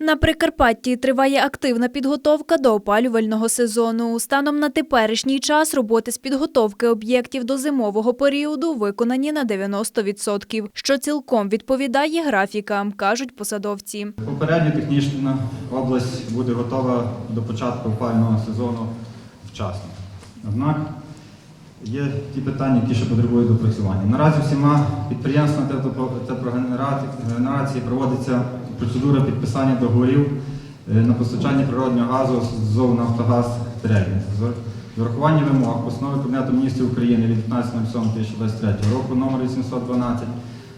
На Прикарпатті триває активна підготовка до опалювального сезону. Станом на теперішній час роботи з підготовки об'єктів до зимового періоду виконані на 90%, що цілком відповідає графікам, кажуть посадовці. Попередньо технічна область буде готова до початку опалювального сезону вчасно. Однак є ті питання, які ще потребують допрацювання. Наразі всіма підприємствами теплогенерації проводиться процедура підписання договорів е, на постачання природнього газу з «Нафтогаз Трейдинг». З урахуванням вимог постанови Кабінету міністрів України від 15.07.2023 року номер 812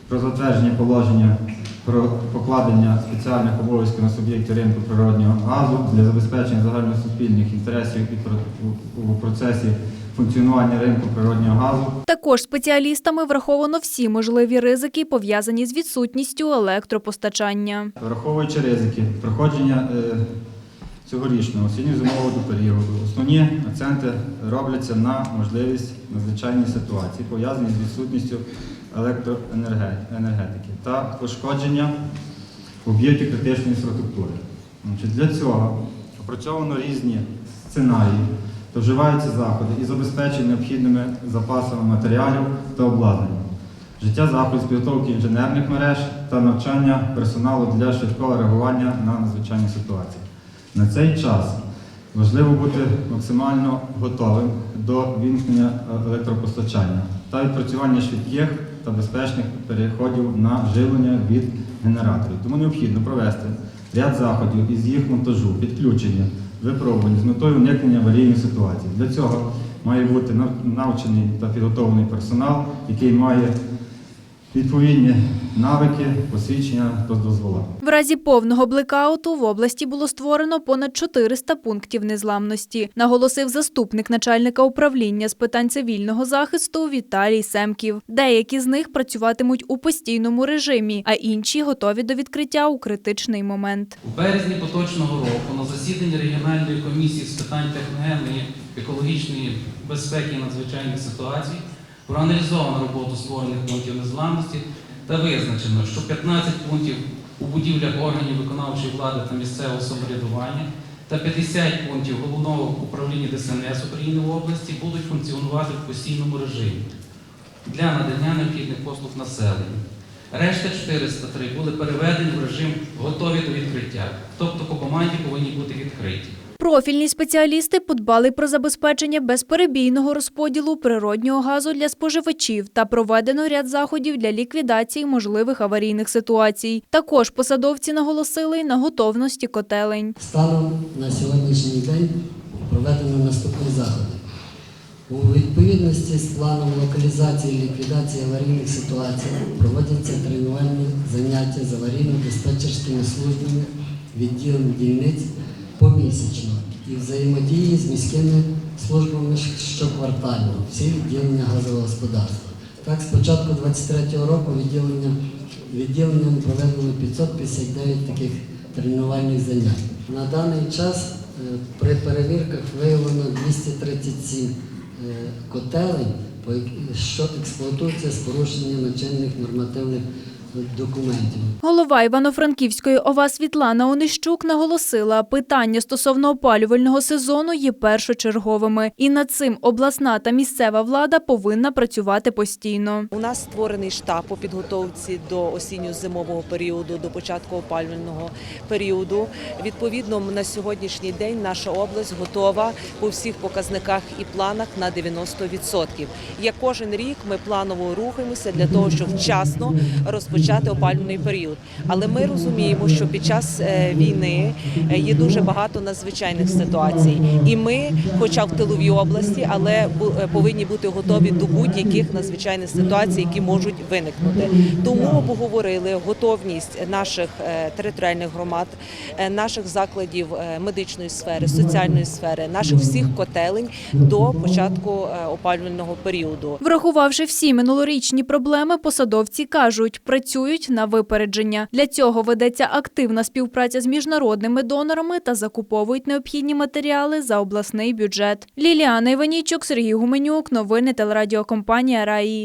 про затвердження положення про покладення спеціальних обов'язків на суб'єктів ринку природнього газу для забезпечення загальносуспільних інтересів у процесі функціонування ринку природнього газу Також спеціалістами враховано всі можливі ризики, пов'язані з відсутністю електропостачання. Враховуючи ризики проходження е, цьогорічного осінньо-зимового періоду, основні акценти робляться на можливість надзвичайної ситуації, пов'язані з відсутністю електроенергетики та пошкодження об'єктів критичної інфраструктури. Для цього опрацьовано різні сценарії, вживаються заходи і забезпечені необхідними запасами матеріалів та обладнання життя заходів з підготовки інженерних мереж та навчання персоналу для швидкого реагування на надзвичайні ситуації. На цей час важливо бути максимально готовим до вімкнення електропостачання та відпрацювання швидких та безпечних переходів на живлення від генераторів. Тому необхідно провести ряд заходів із їх монтажу, підключення, випробування з метою уникнення аварійних ситуацій. Для цього має бути нав- навчений та підготовлений персонал, який має відповідні навики, посвідчення та дозвола. В разі повного блекауту в області було створено понад 400 пунктів незламності, наголосив заступник начальника управління з питань цивільного захисту Віталій Семків. Деякі з них працюватимуть у постійному режимі, а інші готові до відкриття у критичний момент. У березні поточного року на засіданні регіональної комісії з питань техногенної, екологічної безпеки і надзвичайних ситуацій проаналізовано роботу створених пунктів незламності та визначено, що 15 пунктів у будівлях органів виконавчої влади та місцевого самоврядування та 50 пунктів головного управління ДСНС України в області будуть функціонувати в постійному режимі для надання необхідних послуг населенню. Решта 403 були переведені в режим готові до відкриття, тобто кобоманді повинні бути відкриті. Профільні спеціалісти подбали про забезпечення безперебійного розподілу природнього газу для споживачів та проведено ряд заходів для ліквідації можливих аварійних ситуацій. Також посадовці наголосили на готовності котелень. Станом на сьогоднішній день проведено наступні заходи. У відповідності з планом локалізації і ліквідації аварійних ситуацій проводяться тренувальні заняття з аварійно-диспетчерськими службами відділом дільниць помісячно і взаємодії з міськими службами щоквартально, всі відділення газового господарства. Так, з початку 2023 року відділення, відділенням проведено 559 таких тренувальних занять. На даний час е, при перевірках виявлено 237 е, котелень, що експлуатуються з порушенням чинних нормативних документів. Голова Івано-Франківської ОВА Світлана Онищук наголосила, питання стосовно опалювального сезону є першочерговими, і над цим обласна та місцева влада повинна працювати постійно. У нас створений штаб по підготовці до осінньо-зимового періоду, до початку опалювального періоду. Відповідно, на сьогоднішній день наша область готова по всіх показниках і планах на 90%. Як кожен рік ми планово рухаємося для того, щоб вчасно розпочати опалювальний період. Але ми розуміємо, що під час е, війни е, є дуже багато надзвичайних ситуацій, і ми, хоча в тиловій області, але е, повинні бути готові до будь-яких надзвичайних ситуацій, які можуть виникнути. Тому обговорили готовність наших територіальних громад, наших закладів медичної сфери, соціальної сфери, наших всіх котелень до початку опалювального періоду. Врахувавши всі минулорічні проблеми, посадовці кажуть, працюють на випередження. Для цього ведеться активна співпраця з міжнародними донорами та закуповують необхідні матеріали за обласний бюджет. Ліліана Іванійчук, Сергій Гуменюк, новини телерадіокомпанія Раї.